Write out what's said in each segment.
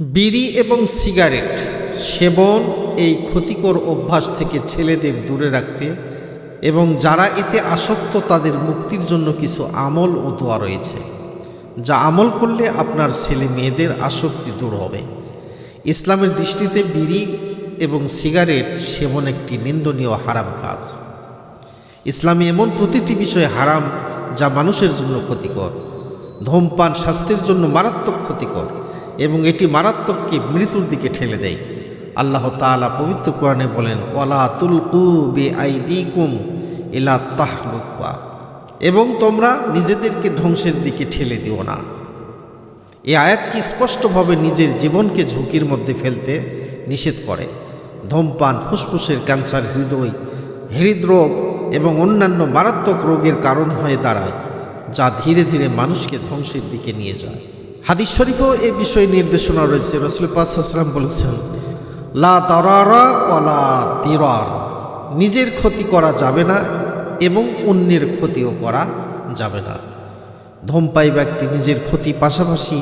বিড়ি এবং সিগারেট সেবন এই ক্ষতিকর অভ্যাস থেকে ছেলেদের দূরে রাখতে এবং যারা এতে আসক্ত তাদের মুক্তির জন্য কিছু আমল ও দোয়া রয়েছে, যা আমল করলে আপনার ছেলে মেয়েদের আসক্তি দূর হবে। ইসলামের দৃষ্টিতে বিড়ি এবং সিগারেট সেবন একটি নিন্দনীয় হারাম কাজ। ইসলামে এমন প্রতিটি বিষয় হারাম, যা মানুষের জন্য ক্ষতিকর। ধূমপান, স্বাস্থ্যের জন্য মারাত্মক ক্ষতিকর। এবং এটি মারাত্মককে মৃত্যুর দিকে ঠেলে দেয়। আল্লাহ তাআলা পবিত্র কোরআনে বলেন, ওয়ালা তুলকু বে আইদিকুম ইলা তাহলুকা এবং তোমরা নিজেদেরকে ধ্বংসের দিকে ঠেলে দিও না। এই আয়াতকে স্পষ্টভাবে নিজের জীবনকে ঝুঁকির মধ্যে ফেলতে নিষেধ করে? ধূমপান, ফুসফুসের ক্যান্সার, হৃদয়, হৃদরোগ এবং অন্যান্য মারাত্মক রোগের কারণ হয়ে দাঁড়ায়, যা ধীরে ধীরে মানুষকে ধ্বংসের দিকে নিয়ে যায়। হাদিস শরীফেও এ বিষয়ে নির্দেশনা রয়েছে। রসুল পাসাম বলেছেন, লা তরারা ওলা তিরার নিজের ক্ষতি করা যাবে না এবং অন্যের ক্ষতিও করা যাবে না। ধূমপায়ী ব্যক্তি নিজের ক্ষতি পাশাপাশি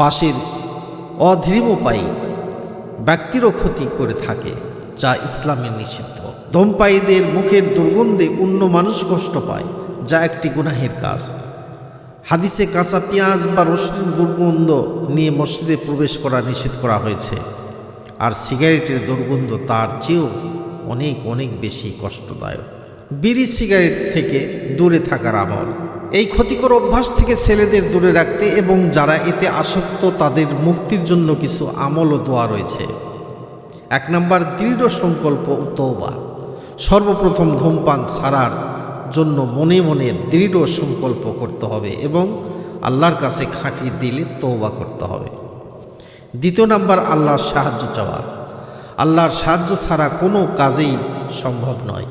পাশের অধৃমপায়ী ব্যক্তিরও ক্ষতি করে থাকে, যা ইসলামে নিষিদ্ধ। ধূমপায়ীদের মুখের দুর্গন্ধে অন্য মানুষ কষ্ট পায়, যা একটি গুনাহের কাজ। হাদিসে কাঁচা পেঁয়াজ বা রসুন দুর্গন্ধ নিয়ে মসজিদে প্রবেশ করা নিষেধ করা হয়েছে। আর সিগারেটের দুর্গন্ধ তার চেয়েও অনেক অনেক বেশি কষ্টদায়ক। বিড়ি সিগারেট থেকে দূরে থাকার আমল। এই ক্ষতিকর অভ্যাস থেকে ছেলেদের দূরে রাখতে এবং যারা এতে আসক্ত, তাদের মুক্তির জন্য কিছু আমল ও দোয়া রয়েছে। এক নম্বর দৃঢ় সংকল্প তৌবা সর্বপ্রথম ধূমপান ছাড়ার জন্য মনে মনে দৃঢ় সংকল্প করতে হবে এবং আল্লাহর কাছে খাঁটি দিলে তৌবা করতে হবে। দ্বিতীয় নাম্বার, আল্লাহর সাহায্য চাওয়া। আল্লাহর সাহায্য ছাড়া কোনো কাজেই সম্ভব নয়।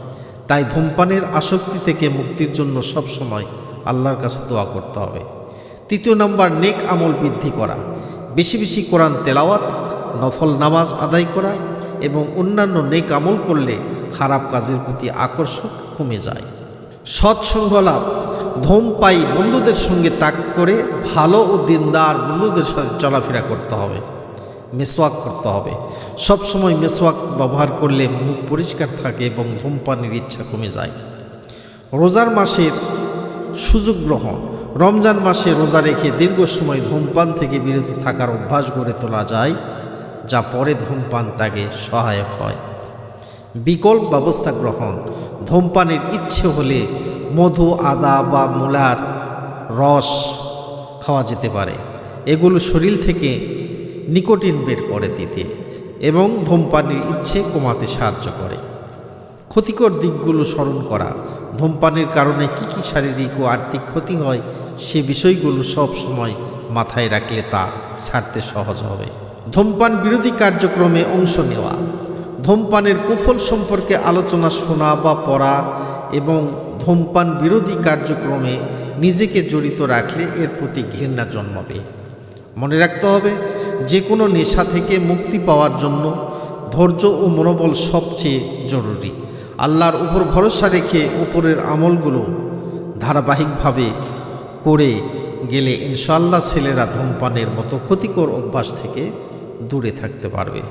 তাই ধূমপানের আসক্তি থেকে মুক্তির জন্য সব সময় আল্লাহর কাছে দোয়া করতে হবে। তৃতীয় নাম্বার, নেক আমল বৃদ্ধি করা। বেশি বেশি কোরআন তেলাওয়াত, নফল নামাজ আদায় করা এবং অন্যান্য নেক আমল করলে খারাপ কাজের প্রতি আকর্ষণ কমে যায়। সৎসঙ্গ লাভ। ধূমপাই বন্ধুদের সঙ্গে তাক করে ভালো ও দিনদার বন্ধুদের সাথে চলাফেরা করতে হবে মেসোয়াক করতে হবে। সব সময় মেসোয়াক ব্যবহার করলে মুখ পরিষ্কার থাকে এবং ধূমপানের ইচ্ছা কমে যায়। রোজার মাসের সুযোগ গ্রহণ। রমজান মাসে রোজা রেখে দীর্ঘ সময় ধূমপান থেকে বিরত থাকার অভ্যাস গড়ে তোলা যায়, যা পরে ধূমপান ত্যাগে সহায়ক হয়। বিকল্প ব্যবস্থা গ্রহণ। ধূমপানের ইচ্ছে হলে মধু, আদা বা মূলার রস খাওয়া যেতে পারে। এগুলো শরীর থেকে নিকোটিন বের করে দিতে এবং ধূমপানের ইচ্ছে কমাতে সাহায্য করে। ক্ষতিকর দিকগুলো স্মরণ করা। ধূমপানের কারণে কি কি শারীরিক ও আর্থিক ক্ষতি হয় সে বিষয়গুলো সব সময় মাথায় রাখলে তা ছাড়তে সহজ হবে। ধূমপান বিরোধী কার্যক্রমে অংশ নেওয়া। ধূমপানের কুফল সম্পর্কে আলোচনা শোনা বা পড়া এবং ধূমপান বিরোধী কার্যক্রমে নিজেকে জড়িত রাখলে এর প্রতি ঘৃণা জন্মাবে। মনে রাখতে হবে, যে কোনো নেশা থেকে মুক্তি পাওয়ার জন্য ধৈর্য ও মনোবল সবচেয়ে জরুরি। আল্লাহর উপর ভরসা রেখে উপরের আমলগুলো ধারাবাহিকভাবে করে গেলে ইনশাল্লাহ ছেলেরা ধূমপানের মতো ক্ষতিকর অভ্যাস থেকে দূরে থাকতে পারবে।